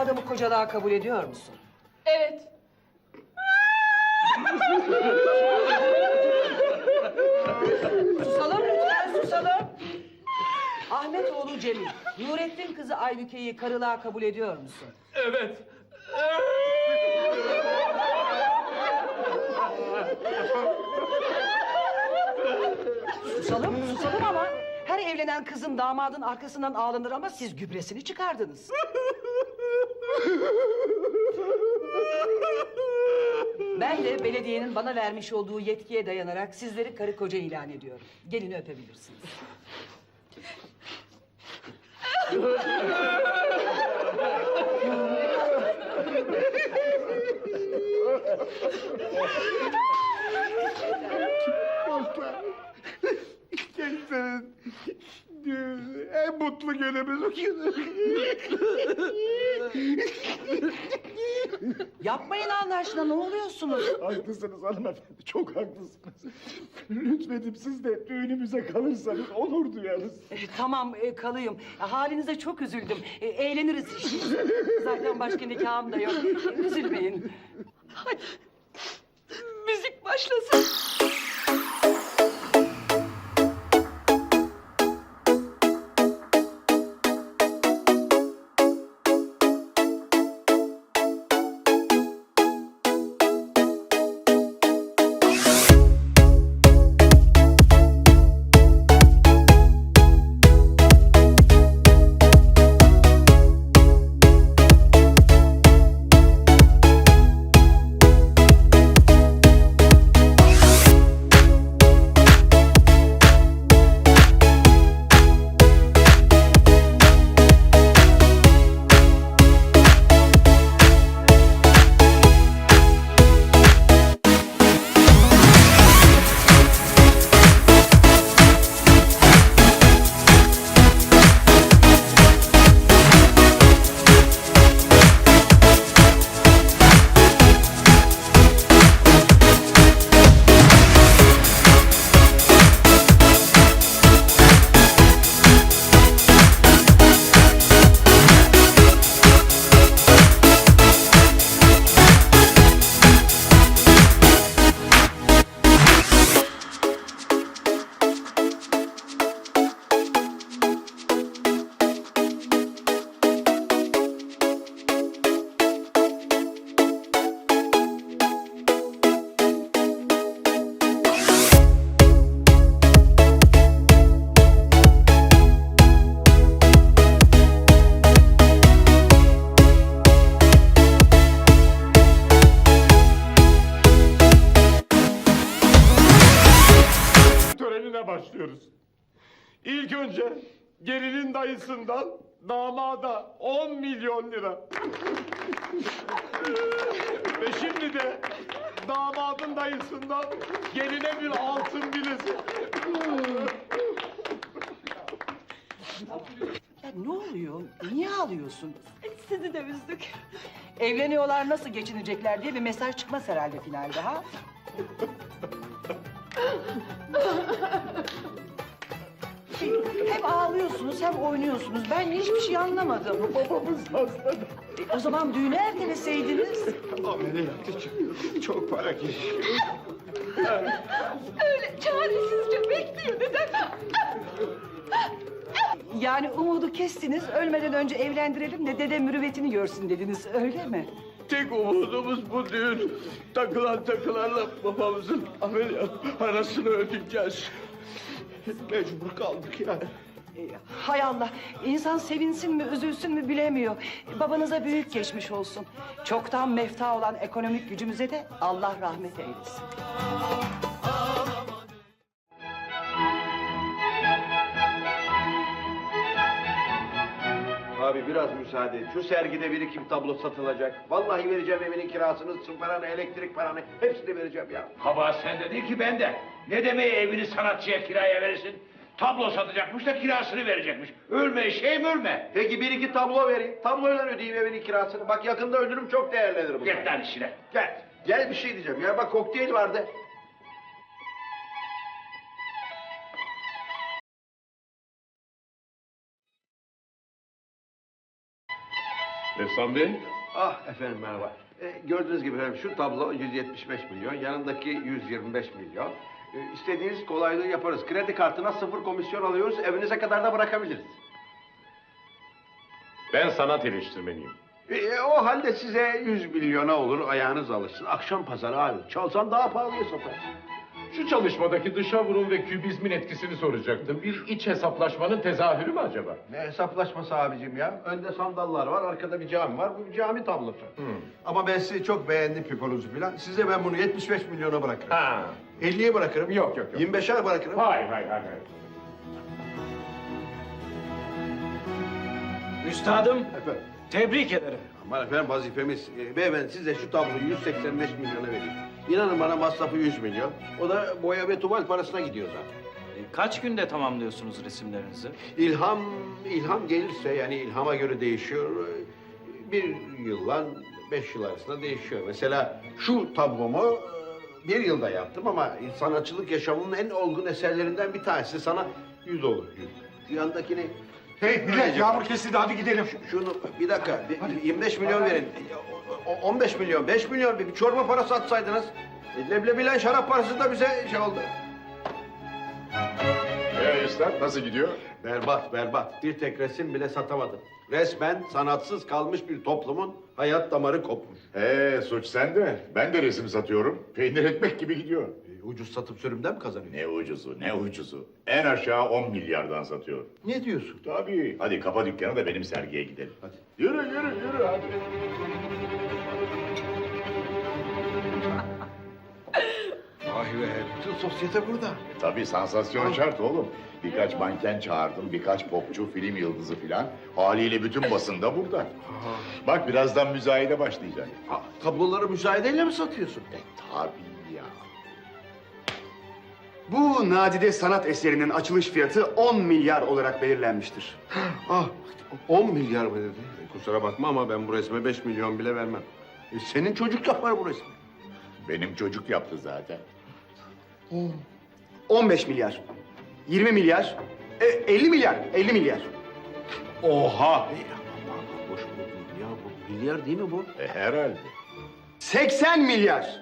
adamı kocalığa kabul ediyor musun? Evet. Susalım lütfen susalım. Ahmet oğlu Cemil, Nurettin kızı Aybüke'yi karılığa kabul ediyor musun? Evet. Susalım, susalım ama her evlenen kızın damadın arkasından ağlanır ama siz gübresini çıkardınız. Ben de belediyenin bana vermiş olduğu yetkiye dayanarak sizleri karı koca ilan ediyorum. Gelini öpebilirsiniz. Gençlerin düğünü, en mutlu günümüz. Yapmayın Allah aşkına ne oluyorsunuz? haklısınız hanımefendi, çok haklısınız. Lütfedip siz de düğünümüze kalırsanız onur duyarız. E, tamam e, kalayım. E, halinize çok üzüldüm. E, eğleniriz. Zaten başka nikahım da yok. E, üzülmeyin. Hadi. Müzik başlasın. İlk önce gelinin dayısından damada 10 milyon lira. Ve şimdi de damadın dayısından geline bir altın bilezik. Ya ne oluyor? Niye ağlıyorsun? Sizi de üzdük. Evleniyorlar nasıl geçinecekler diye bir mesaj çıkmaz herhalde finalde ha? Hem ağlıyorsunuz hem oynuyorsunuz. Ben hiçbir şey anlamadım. Babamız hasta. E, o zaman düğünü erteleseydiniz. Ameliyatı çıktı. Çok para geçiyor. Öyle çaresizce bekliyor dedem. Yani umudu kestiniz, ölmeden önce evlendirelim de dede mürüvvetini görsün dediniz, öyle mi? Tek umudumuz bu düğün. Takılan takılarla babamızın ameliyat parasını ödeyeceğiz. Mecbur kaldık yani. Hay Allah, insan sevinsin mi, üzülsün mü bilemiyor. Babanıza büyük geçmiş olsun. Çoktan mefta olan ekonomik gücümüze de Allah rahmet eylesin. Abi biraz müsaade et. Şu sergide birikim tablo satılacak. Vallahi vereceğim evinin kirasını, su paranı, elektrik paranı hepsini vereceğim ya. Kabahat sende değil ki bende. Ne demeyi evini sanatçıya kiraya verirsin? Tablo satacakmış da kirasını verecekmiş. Ölme şey mi ölme? Peki bir iki tablo vereyim. Tabloyla ödeyeyim evinin kirasını. Bak yakında ölürüm çok değerlenir bu. Git lan işine. Gel. Gel bir şey diyeceğim ya. Bak kokteyl vardı. Ressam Bey. Ah efendim merhaba. E, gördüğünüz gibi efendim şu tablo 175 milyon, yanındaki 125 milyon. E, istediğiniz kolaylığı yaparız. Kredi kartına sıfır komisyon alıyoruz, evinize kadar da bırakabiliriz. Ben sanat eleştirmeniyim. E, o halde size 100 milyona olur, ayağınız alışsın. Akşam pazarı abi, çalsan daha pahalıya satarsın. Şu çalışmadaki dışa vurum ve kübizmin etkisini soracaktım. Bir iç hesaplaşmanın tezahürü mü acaba? Ne hesaplaşması abicim ya? Önde sandallar var, arkada bir cami var. Bu bir cami tablosu. Ama ben sizi çok beğendim piponuzu falan. Size ben bunu 75 milyona bırakırım. Ha. 50'ye bırakırım. Yok, yok, yok. 25'e bırakırım. Hayır, hayır, hayır. Üstadım, Efendim. tebrik ederim. Aman efendim vazifemiz. E, beyefendi size şu tabloyu 185 milyona vereyim. İnanın bana masrafı 100 milyon. O da boya ve tuval parasına gidiyor zaten. E, Kaç günde tamamlıyorsunuz resimlerinizi? İlham, ilham gelirse yani ilhama göre değişiyor. Bir yılla beş yıl arasında değişiyor. Mesela şu tablomu e, bir yılda yaptım ama sanatçılık yaşamının en olgun eserlerinden bir tanesi. Sana yüz olur. Yüz. Yandakini... Hey millet yağmur kesildi hadi gidelim. Şunu bir dakika, bir- 25 milyon verin. O- o- 15 milyon, 5 milyon bir bir çorba parası atsaydınız. E, Leblebilen şarap parası da bize şey oldu. Ee üstad nasıl gidiyor? Berbat, berbat. Bir tek resim bile satamadım. Resmen sanatsız kalmış bir toplumun hayat damarı kopmuş. Ee suç sende. Ben de resim satıyorum. Peynir ekmek gibi gidiyor. E, ucuz satıp sürümden mi kazanıyor? Ne ucuzu ne ucuzu. En aşağı 10 milyardan satıyorum. Ne diyorsun? Tabii. Hadi kapa dükkanı da benim sergiye gidelim. Hadi. Yürü yürü yürü hadi. Vay be, bütün sosyete burada. Tabii sansasyon şart oğlum. Birkaç manken çağırdım, birkaç popçu, film yıldızı filan. Haliyle bütün basında burada. Bak birazdan müzayede başlayacak. Ha, tabloları müzayedeyle mi satıyorsun? E tabii. Bu nadide sanat eserinin açılış fiyatı 10 milyar olarak belirlenmiştir. Ah, 10 milyar mı dedi? E, kusura bakma ama ben bu resme 5 milyon bile vermem. E, senin çocuk da var bu resmi. Benim çocuk yaptı zaten. 15 milyar, 20 milyar, e, 50 milyar, 50 milyar. Oha! E, boş bu ya bu milyar değil mi bu? E, herhalde. 80 milyar,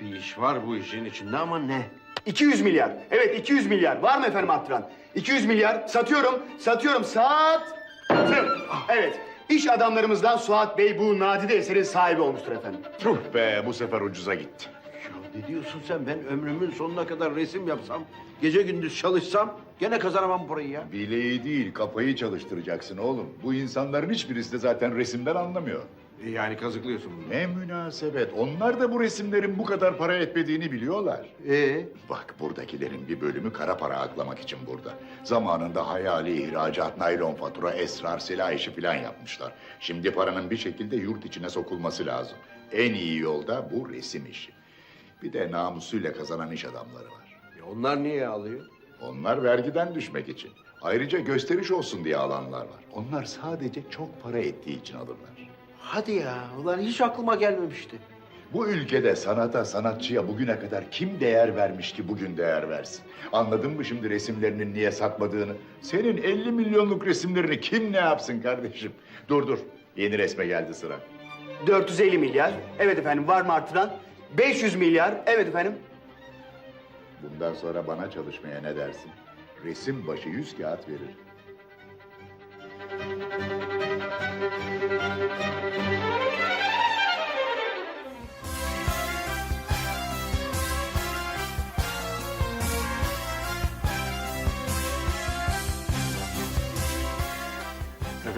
Bir iş var bu işin içinde ama ne? 200 milyar. Evet 200 milyar. Var mı efendim arttıran? 200 milyar. Satıyorum, satıyorum, sattım. Evet. İş adamlarımızdan Suat Bey bu nadide eserin sahibi olmuştur efendim. Tuh be bu sefer ucuza gitti. Ya ne diyorsun sen? Ben ömrümün sonuna kadar resim yapsam, gece gündüz çalışsam gene kazanamam parayı ya. Bileği değil kafayı çalıştıracaksın oğlum. Bu insanların hiçbirisi de zaten resimden anlamıyor. E, yani kazıklıyorsun bunu. Ne münasebet. Onlar da bu resimlerin bu kadar para etmediğini biliyorlar. Ee? Bak buradakilerin bir bölümü kara para aklamak için burada. Zamanında hayali ihracat, naylon fatura, esrar, silah işi falan yapmışlar. Şimdi paranın bir şekilde yurt içine sokulması lazım. En iyi yolda bu resim işi. Bir de namusuyla kazanan iş adamları var. E, onlar niye alıyor? Onlar vergiden düşmek için. Ayrıca gösteriş olsun diye alanlar var. Onlar sadece çok para ettiği için alırlar. Hadi ya, ulan hiç aklıma gelmemişti. Bu ülkede sanata, sanatçıya bugüne kadar kim değer vermiş ki bugün değer versin? Anladın mı şimdi resimlerinin niye satmadığını? Senin 50 milyonluk resimlerini kim ne yapsın kardeşim? Dur dur, yeni resme geldi sıra. 450 milyar. Evet efendim. Var mı arttıran? 500 milyar. Evet efendim. Bundan sonra bana çalışmaya ne dersin? Resim başı yüz kağıt verir.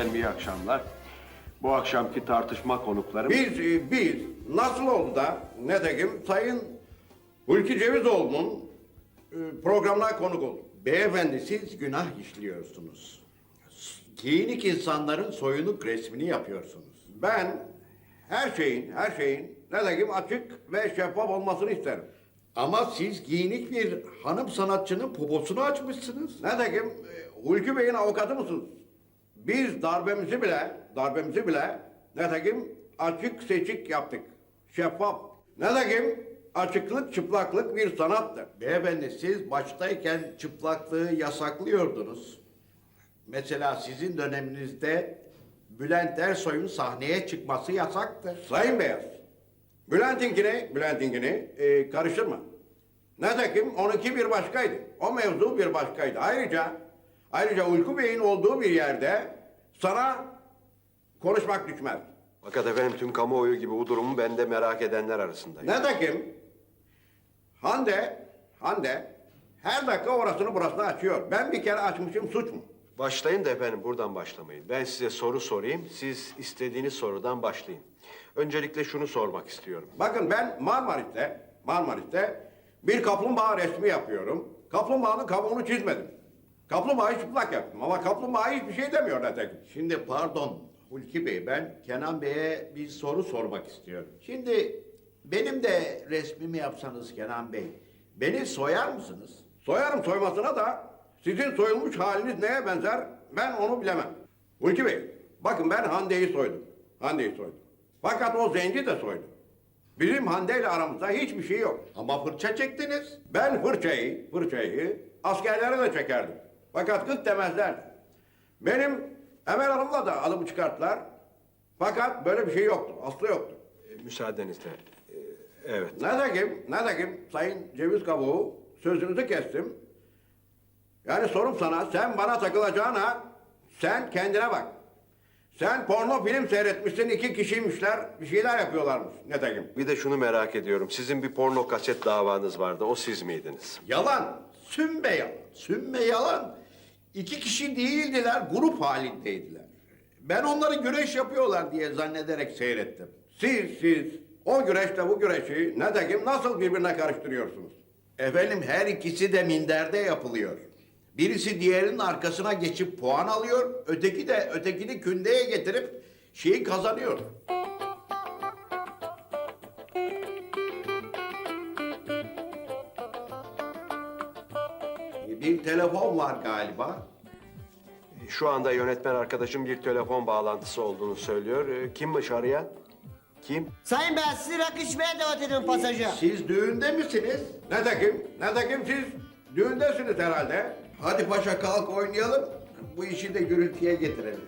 Efendim iyi akşamlar. Bu akşamki tartışma konuklarım... Biz, e, biz nasıl oldu da ne dedim Sayın Hulki Cevizoğlu'nun e, programına konuk olduk. Beyefendi siz günah işliyorsunuz. Giyinik insanların soyunuk resmini yapıyorsunuz. Ben her şeyin, her şeyin ne dedim açık ve şeffaf olmasını isterim. Ama siz giyinik bir hanım sanatçının poposunu açmışsınız. Ne dedim e, Hulki Bey'in avukatı mısınız? Biz darbemizi bile, darbemizi bile nitekim açık seçik yaptık. Şeffaf. Nitekim açıklık çıplaklık bir sanattır. Beyefendi siz baştayken çıplaklığı yasaklıyordunuz. Mesela sizin döneminizde Bülent Ersoy'un sahneye çıkması yasaktır. Sayın Beyaz, Bülent'inkini, Bülent'inkini e, karıştırma. Nitekim onunki bir başkaydı. O mevzu bir başkaydı. Ayrıca, ayrıca Uyku Bey'in olduğu bir yerde sana konuşmak düşmez. Fakat efendim tüm kamuoyu gibi bu durumu ben de merak edenler arasındayım. Nitekim Hande, Hande her dakika orasını burasını açıyor. Ben bir kere açmışım suç mu? Başlayın da efendim buradan başlamayın. Ben size soru sorayım, siz istediğiniz sorudan başlayın. Öncelikle şunu sormak istiyorum. Bakın ben Marmaris'te, Marmaris'te bir kaplumbağa resmi yapıyorum. Kaplumbağanın kabuğunu çizmedim. Kaplumbağayı çıplak yaptım ama kaplumbağa hiçbir şey demiyor nitekim. Şimdi pardon Hulki Bey ben Kenan Bey'e bir soru sormak istiyorum. Şimdi benim de resmimi yapsanız Kenan Bey beni soyar mısınız? Soyarım soymasına da sizin soyulmuş haliniz neye benzer ben onu bilemem. Hulki Bey, bakın ben Hande'yi soydum. Hande'yi soydum. Fakat o zenci de soydu. Bizim Hande ile aramızda hiçbir şey yok. Ama fırça çektiniz. Ben fırçayı, fırçayı askerlere de çekerdim. Fakat kız demezlerdi. Benim Emel Hanım'la da adımı çıkarttılar. Fakat böyle bir şey yoktu, aslı yoktu. E, müsaadenizle. E, evet. Nedekim, nedekim Sayın Ceviz Kabuğu sözünüzü kestim. Yani sorum sana, sen bana takılacağına sen kendine bak. Sen porno film seyretmişsin, iki kişiymişler, bir şeyler yapıyorlarmış netekim. Bir de şunu merak ediyorum. Sizin bir porno kaset davanız vardı. O siz miydiniz? Yalan. Sümme yalan. Sümme yalan. İki kişi değildiler, grup halindeydiler. Ben onları güreş yapıyorlar diye zannederek seyrettim. Siz, siz o güreşle bu güreşi netekim nasıl birbirine karıştırıyorsunuz? Efendim her ikisi de minderde yapılıyor. Birisi diğerinin arkasına geçip puan alıyor, öteki de ötekini kündeye getirip şeyi kazanıyor. Bir telefon var galiba. Şu anda yönetmen arkadaşım bir telefon bağlantısı olduğunu söylüyor. E, kimmiş arayan? Kim? Sayın Bey sizi rakı içmeye davet ediyorum pasaja. Siz düğünde misiniz? Netekim, netekim siz düğündesiniz herhalde. Hadi paşa kalk oynayalım. Bu işi de gürültüye getirelim.